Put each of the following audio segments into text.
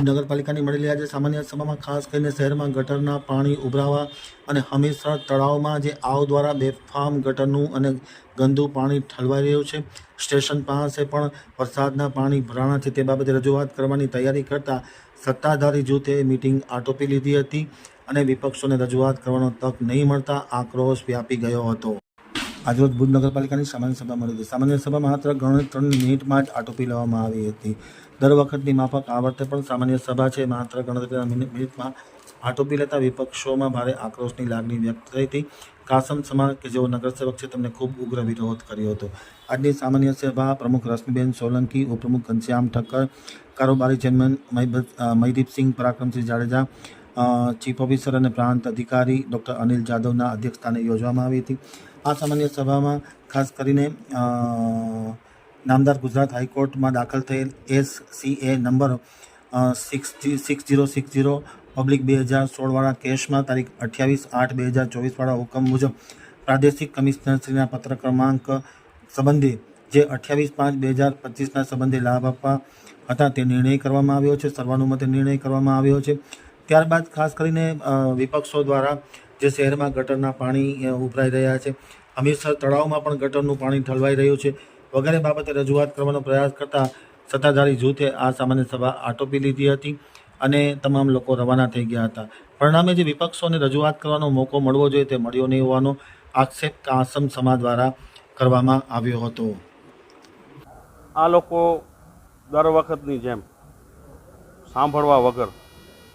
ભુજ નગરપાલિકાની મળેલી આજે સામાન્ય સભામાં ખાસ કરીને શહેરમાં ગટરના પાણી ઉભરાવા અને હમીરસર તળાવમાં જે આવ દ્વારા બેફામ ગટરનું અને ગંદુ પાણી ઠલવાઈ રહ્યું છે. સ્ટેશન પાસે પણ વરસાદના પાણી ભરાણા છે. તે બાબતે રજૂઆત કરવાની તૈયારી કરતા સત્તાધારી જૂથે મિટિંગ આટોપી લીધી હતી અને વિપક્ષોને રજૂઆત કરવાનો તક નહીં મળતા આક્રોશ વ્યાપી ગયો હતો. આજરોજ ભુજ નગરપાલિકાની સામાન્ય સભા મળી હતી. સામાન્ય સભા માત્ર ગણતરી ત્રણ મિનિટમાં જ આટોપી લેવામાં આવી હતી. દર વખતની માફક આ વખતે પણ સામાન્ય સભા છે. માત્ર ગણતરીના મિનિટમાં આટોપી લેતા વિપક્ષોમાં ભારે આક્રોશની લાગણી વ્યક્ત થઈ હતી. કાસમ સમાજ કે જેઓ નગરસેવક છે તેમણે ખૂબ ઉગ્ર વિરોધ કર્યો હતો. આજની સામાન્ય સભા પ્રમુખ રશ્મિબેન સોલંકી, ઉપપ્રમુખ ઘનશ્યામ ઠક્કર, કારોબારી chairman Mahidipsinh, Parakramsinh Jadeja chief officer અને પ્રાંત અધિકારી ડૉક્ટર અનિલ જાદવના અધ્યક્ષસ્થાને યોજવામાં આવી હતી. આ સામાન્ય સભામાં ખાસ કરીને નામદાર ગુજરાત હાઈકોર્ટમાં દાખલ થયેલ S C A number six six zero six zero public બે હજાર સોળવાળા કેસમાં તારીખ અઠ્યાવીસ આઠ બે હજાર ચોવીસવાળા હુકમ મુજબ પ્રાદેશિક કમિશનરશ્રીના પત્ર ક્રમાંક સંબંધે જે અઠ્યાવીસ પાંચ બે હજાર પચીસના સંબંધે લાભ આપવા હતા તે નિર્ણય કરવામાં આવ્યો છે, સર્વાનુમતે નિર્ણય કરવામાં આવ્યો છે. ત્યારબાદ ખાસ કરીને વિપક્ષો દ્વારા જે શહેરમાં ગટરના પાણી ઉભરાઈ રહ્યા છે. હમીરસર તળાવમાં પણ ગટરનું પાણી ઠલવાઈ રહ્યું છે. વગેરે બાબતે રજૂઆત કરવાનો પ્રયાસ કરતાં સત્તાધારી જૂથે આ સામાન્ય સભા આટોપી લીધી હતી અને તમામ લોકો રવાના થઈ ગયા હતા. પરિણામે જે વિપક્ષોને રજૂઆત કરવાનો મોકો મળવો જોઈએ તે મળ્યો નહીં હોવાનો આક્ષેપ કાસમ સમાજ દ્વારા કરવામાં આવ્યો હતો. આ લોકો દર વખતની જેમ સાંભળવા વગર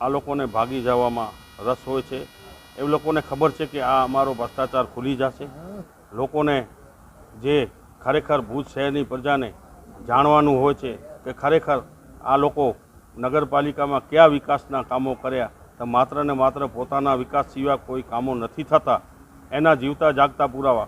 આ લોકોને ભાગી જવામાં રસ હોય છે. એ લોકોને ખબર છે કે આ અમારો ભ્રષ્ટાચાર ખુલી જશે. લોકોને જે ખરેખર ભુજ શહેરની પ્રજાને જાણવાનું હોય છે કે ખરેખર આ લોકો નગરપાલિકામાં કયા વિકાસના કામો કર્યા, તો માત્ર ને માત્ર પોતાના વિકાસ સિવાય કોઈ કામો નથી થતા. એના જીવતા જાગતા પુરાવા.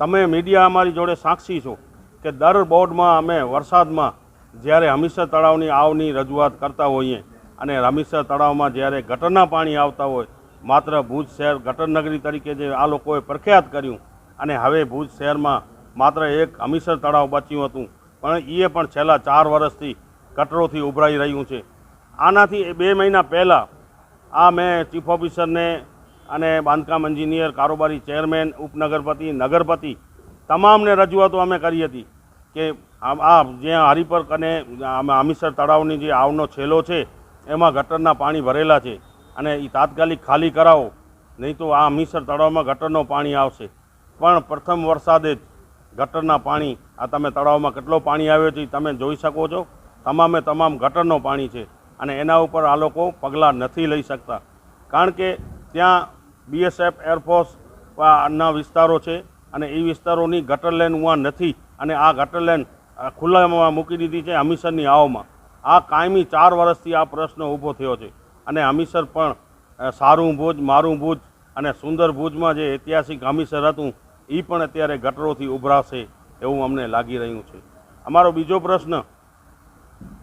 તમે મીડિયા અમારી જોડે સાક્ષી છો કે દર બોર્ડમાં અમે વરસાદમાં જ્યારે હમીસર તળાવની આવની રજૂઆત કરતા હોઈએ અને હમીસર તળાવમાં જ્યારે ગટરના પાણી આવતા હોય માત્ર ભુજ શહેર ગટર નગરી તરીકે જે આ લોકોએ પ્રખ્યાત કર્યું અને હવે ભુજ શહેરમાં માત્ર એક હમીસર તળાવ બચ્યું હતું. પણ એ પણ છેલ્લા ચાર વર્ષથી ગટરોથી ઉભરાઈ રહ્યું છે. આનાથી બે મહિના પહેલાં આ મેં ચીફ ઓફિસરને અને બાંધકામ એન્જિનિયર કારોબારી ચેરમેન, ઉપનગરપતિ, નગરપતિ તમામને રજૂઆતો અમે કરી હતી કે આ જ્યાં હરિપર્ક અને હમીસર તળાવની જે આવનો છેલ્લો છે, એમાં ગટરના પાણી ભરેલા છે. અને એ તાત્કાલિક ખાલી કરાવો. નહીં તો આ હમીરસર તળાવમાં ગટરનો પાણી આવશે. પણ પ્રથમ વરસાદે જ ગટરના પાણી, આ તમે તળાવમાં કેટલો પાણી આવ્યો છે તમે જોઈ શકો છો. તમામે તમામ ગટરનો પાણી છે અને એના ઉપર આ લોકો પગલાં નથી લઈ શકતા. કારણ કે ત્યાં બીએસએફ એરફોર્સ ના વિસ્તારો છે અને એ વિસ્તારોની ગટર લેન ઉવા નથી અને આ ગટર લેન ખુલ્લામાં મૂકી દીધી છે હમીરસરની આવમાં આ કાયમી ચાર વર્ષથી આ પ્રશ્ન ઊભો થયો છે. અને હમીસર પણ સારું ભુજ, મારું ભુજ અને સુંદર ભુજમાં જે ઐતિહાસિક હમીસર હતું એ પણ અત્યારે ગટરોથી ઉભરાશે એવું અમને લાગી રહ્યું છે. અમારો બીજો પ્રશ્ન,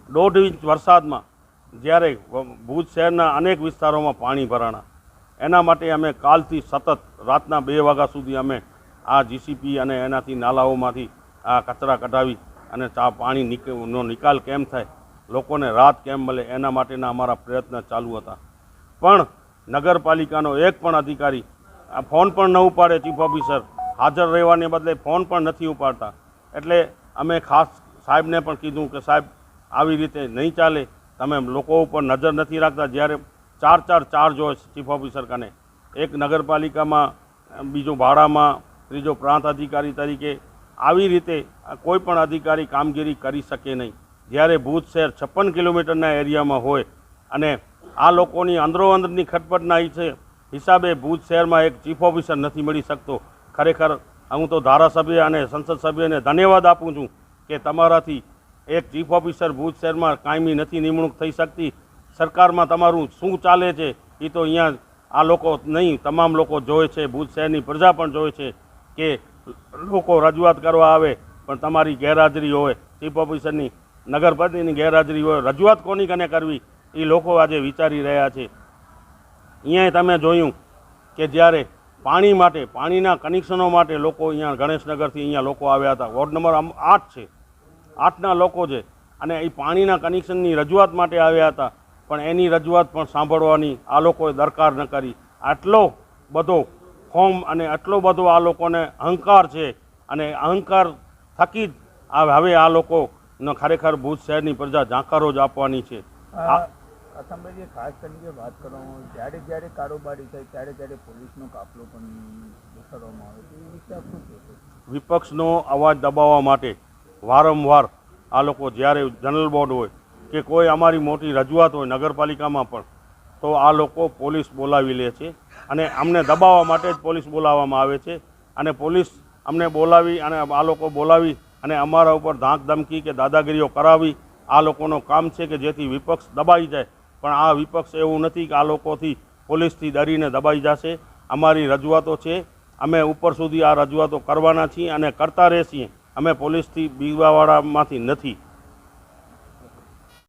દોઢ ઇંચ વરસાદમાં જ્યારે ભુજ શહેરના અનેક વિસ્તારોમાં પાણી ભરાણા, એના માટે અમે કાલથી સતત રાતના બે વાગ્યા સુધી અમે આ જીસીપી અને એનાથી નાલાઓમાંથી આ કચરા કઢાવી અને ચા પાણી નો નિકાલ કેમ થાય લોકોને રાહત કેમ મળે એના માટેના અમારા પ્રયત્ન ચાલુ હતા. પણ નગરપાલિકાનો એક પણ અધિકારી આ ફોન પણ ન ઉપાડે ચીફ ઓફિસર. હાજર રહેવાને બદલે ફોન પણ નથી ઉપાડતા. એટલે અમે ખાસ સાહેબને પણ કીધું કે સાહેબ, આવી રીતે નહીં ચાલે. તમે લોકો ઉપર નજર નથી રાખતા. જ્યારે ચાર ચાર ચાર્જ હોય ચીફ ઓફિસર કને. એક નગરપાલિકામાં, બીજો ભાડામાં, ત્રીજો પ્રાંત અધિકારી તરીકે આવી રીતે કોઈ પણ અધિકારી કામગીરી કરી શકે નહીં. જ્યારે ભુજ શહેર છપ્પન કિલોમીટરના એરિયામાં હોય અને આ લોકોની અંદરોઅંદરની ખટપટના છે, હિસાબે ભુજ શહેરમાં એક ચીફ ઓફિસર નથી મળી શકતો. ખરેખર હું તો ધારાસભ્ય અને સંસદ સભ્યને ધન્યવાદ આપું છું કે તમારાથી એક ચીફ ઓફિસર ભુજ શહેરમાં કાયમી નથી નિમણૂક થઈ શકતી. સરકારમાં તમારું શું ચાલે છે એ તો અહીંયા આ લોકો નહીં, તમામ લોકો જોવે છે ભુજ શહેરની પ્રજા પણ જોવે છે કે લોકો રજૂઆત કરવા આવે પણ તમારી ગેરહાજરી હોય. ચીફ ઓફિસરની નગરપતિની ગેરહાજરી હોય, રજૂઆત કોની કને કરવી, એ લોકો આજે વિચારી રહ્યા છે. અહીંયા તમે જોયું કે જ્યારે પાણી માટે, પાણીના કનેક્શનો માટે લોકો અહીંયા ગણેશનગરથી અહીંયા લોકો આવ્યા હતા. વોર્ડ નંબર આઠ છે. આઠના લોકો છે. અને એ પાણીના કનેક્શનની રજૂઆત માટે આવ્યા હતા. પણ એની રજૂઆત પણ સાંભળવાની આ લોકોએ દરકાર ન કરી. આટલો બધો ફોર્મ અને આટલો બધો આ લોકોને અહંકાર છે. અને અહંકાર થકી જ હવે આ લોકો ખરેખર ભુજ શહેરની પ્રજા જાકારો જ આપવાની છે. આ- ખાસ કરીને વાત કરવામાં જ્યારે જ્યારે કારોબારી થાય ત્યારે ત્યારે પોલીસનો કાફલો પણ કરવામાં આવે છે. એ વિશે આપ શું વિપક્ષનો અવાજ દબાવવા માટે વારંવાર આ લોકો જ્યારે જનરલ બોર્ડ હોય કે કોઈ અમારી મોટી રજૂઆત હોય નગરપાલિકામાં પણ તો આ લોકો પોલીસ બોલાવી લે છે અને અમને દબાવવા માટે જ પોલીસ બોલાવવામાં આવે છે. અને પોલીસ અમને બોલાવી અને આ લોકો બોલાવી અને અમારા ઉપર ધાક ધમકી કે દાદાગીરીઓ કરાવી, આ લોકોનું કામ છે કે જેથી વિપક્ષ દબાઈ જાય. પણ આ વિપક્ષ એવું નથી કે આ લોકોથી પોલીસથી ડરીને દબાઈ જશે. અમારી રજૂઆતો છે, અમે ઉપર સુધી આ રજૂઆતો કરવાના છીએ અને કરતા રહેશીએ. અમે પોલીસથી બીવાવાળામાંથી નથી.